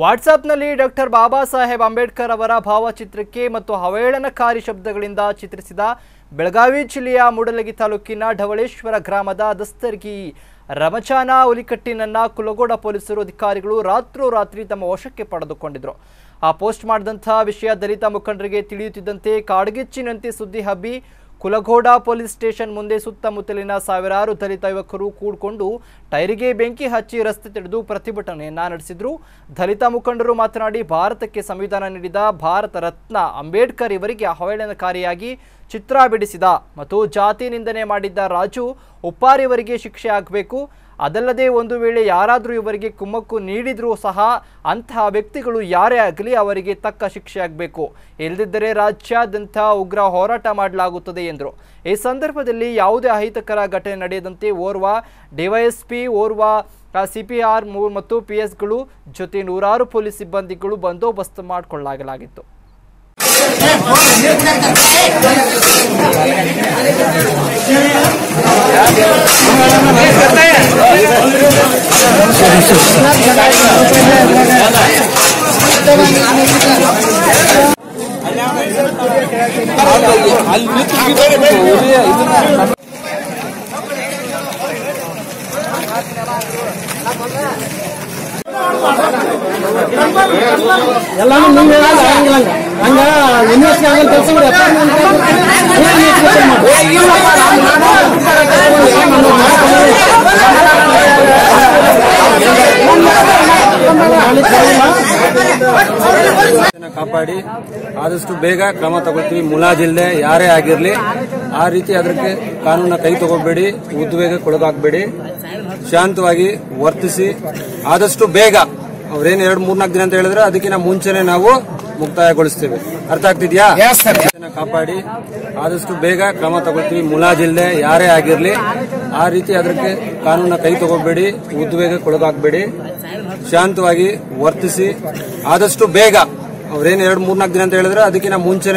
ವಾಟ್ಸಾಪ್ನಲ್ಲಿ doctor Baba Saheb Ambedkar ಅವರ ಭಾವಚಿತ್ರಕ್ಕೆ ಮತ್ತು ಅವಹೇಳನಕಾರಿ ಶಬ್ದಗಳಿಂದ ಚಿತ್ರಿಸಿದ ಬೆಳಗಾವಿ ಜಿಲ್ಲೆಯ ಮೂಡಲಗಿ ತಾಲೂಕಿನ ಢವಳೇಶ್ವರ ಗ್ರಾಮದ ದಸ್ತರ್ಗಿ ರಮಚಾನ ಹುಲಿಕಟ್ಟಿನನ್ನ ಕುಲಗೋಡ ಪೊಲೀಸರು ಅಧಿಕಾರಿಗಳು ರಾತ್ರೋರಾತ್ರಿ ತಮ್ಮ ವಶಕ್ಕೆ ಪಡೆದುಕೊಂಡಿದ್ರು. ಆ ಪೋಸ್ಟ್ ಮಾಡಿದಂತಹ ವಿಷಯ ದಲಿತ ಮುಖಂಡರಿಗೆ ತಿಳಿಯುತ್ತಿದ್ದಂತೆ ಕಾಡ್ಗಿಚ್ಚಿನಂತೆ ಸುದ್ದಿ ಹಬ್ಬಿ ಕುಲಗೋಡ ಪೊಲೀಸ್ ಸ್ಟೇಷನ್ ಮುಂದೆ ಸುತ್ತಮುತ್ತಲಿನ ಸಾವಿರಾರು ದಲಿತ ಯುವಕರು ಕೂಡಿಕೊಂಡು ಟೈರಿಗೆ ಬೆಂಕಿ ಹಚ್ಚಿ ರಸ್ತೆ ತಡೆದು ಪ್ರತಿಭಟನೆಯನ್ನ ನಡೆಸಿದ್ರು. ದಲಿತ ಮುಖಂಡರು ಮಾತನಾಡಿ, ಭಾರತಕ್ಕೆ ಸಂವಿಧಾನ ನೀಡಿದ ಭಾರತ ರತ್ನ ಅಂಬೇಡ್ಕರ್ ಇವರಿಗೆ ಅವಹೇಳನಕಾರಿಯಾಗಿ ಚಿತ್ರ ಬಿಡಿಸಿದ ಮತ್ತು ಜಾತಿ ನಿಂದನೆ ಮಾಡಿದ್ದ ರಾಜು ಉಪ್ಪಾರಿವರಿಗೆ ಶಿಕ್ಷೆ ಆಗಬೇಕು. ಅದಲ್ಲದೆ ಒಂದು ವೇಳೆ ಯಾರಾದರೂ ಇವರಿಗೆ ಕುಮ್ಮಕ್ಕು ನೀಡಿದರೂ ಸಹ ಅಂತಹ ವ್ಯಕ್ತಿಗಳು ಯಾರೇ ಆಗಲಿ ಅವರಿಗೆ ತಕ್ಕ ಶಿಕ್ಷೆ ಆಗಬೇಕು. ಇಲ್ಲದಿದ್ದರೆ ರಾಜ್ಯಾದ್ಯಂತ ಉಗ್ರ ಹೋರಾಟ ಮಾಡಲಾಗುತ್ತದೆ ಎಂದರು. ಈ ಸಂದರ್ಭದಲ್ಲಿ ಯಾವುದೇ ಅಹಿತಕರ ಘಟನೆ ನಡೆಯದಂತೆ ಓರ್ವ ಡಿವೈಎಸ್ಪಿ ಓರ್ವ ಸಿ ಪಿ ಆರ್ ಮತ್ತು ಪಿ ಎಸ್ಗಳು ಜೊತೆ ನೂರಾರು ಪೊಲೀಸ್ ಸಿಬ್ಬಂದಿಗಳು ಬಂದೋಬಸ್ತ್ ಮಾಡಿಕೊಳ್ಳಲಾಗಲಾಗಿತ್ತು. எல்லாமே நீங்க வாங்கிக்கலாங்க அங்க யூனிவர்சிட்டி அவங்க பேச முடியாது ಕಾಪಾಡಿ. ಆದಷ್ಟು ಬೇಗ ಕ್ರಮ ತಗೊಳ್ತೀವಿ. ಮುಲಾಜಿಲ್ದೆ ಯಾರೇ ಆಗಿರಲಿ. ಆ ರೀತಿ ಅದಕ್ಕೆ ಕಾನೂನ ಕೈ ತಗೋಬೇಡಿ. ಉದ್ವೇಗಕ್ಕೊಳಗಾಗಬೇಡಿ ಶಾಂತವಾಗಿ ವರ್ತಿಸಿ. ಆದಷ್ಟು ಬೇಗ. ಅವ್ರೇನು ಎರಡು ಮೂರ್ನಾಲ್ಕು ದಿನ ಅಂತ ಹೇಳಿದ್ರೆ ಅದಕ್ಕಿಂತ ಮುಂಚೆನೆ ನಾವು ಮುಕ್ತಾಯಗೊಳಿಸ್ತೇವೆ. ಅರ್ಥ ಆಗ್ತಿದ್ಯಾ? ಕಾಪಾಡಿ. ಆದಷ್ಟು ಬೇಗ ಕ್ರಮ ತಗೊಳ್ತೀವಿ. ಮುಲಾಜಿಲ್ದೆ ಯಾರೇ ಆಗಿರಲಿ. ಆ ರೀತಿ ಅದಕ್ಕೆ ಕಾನೂನ ಕೈ ತಗೋಬೇಡಿ. ಉದ್ವೇಗಕ್ಕೊಳಗಾಗಬೇಡಿ ಶಾಂತವಾಗಿ ವರ್ತಿಸಿ ಆದಷ್ಟು ಬೇಗ ಅವ್ರೇನು ಎರಡು ಮೂರ್ನಾಲ್ಕು ದಿನ ಅಂತ ಹೇಳಿದ್ರೆ ಅದಕ್ಕಿಂತ ಮುಂಚೆನೆ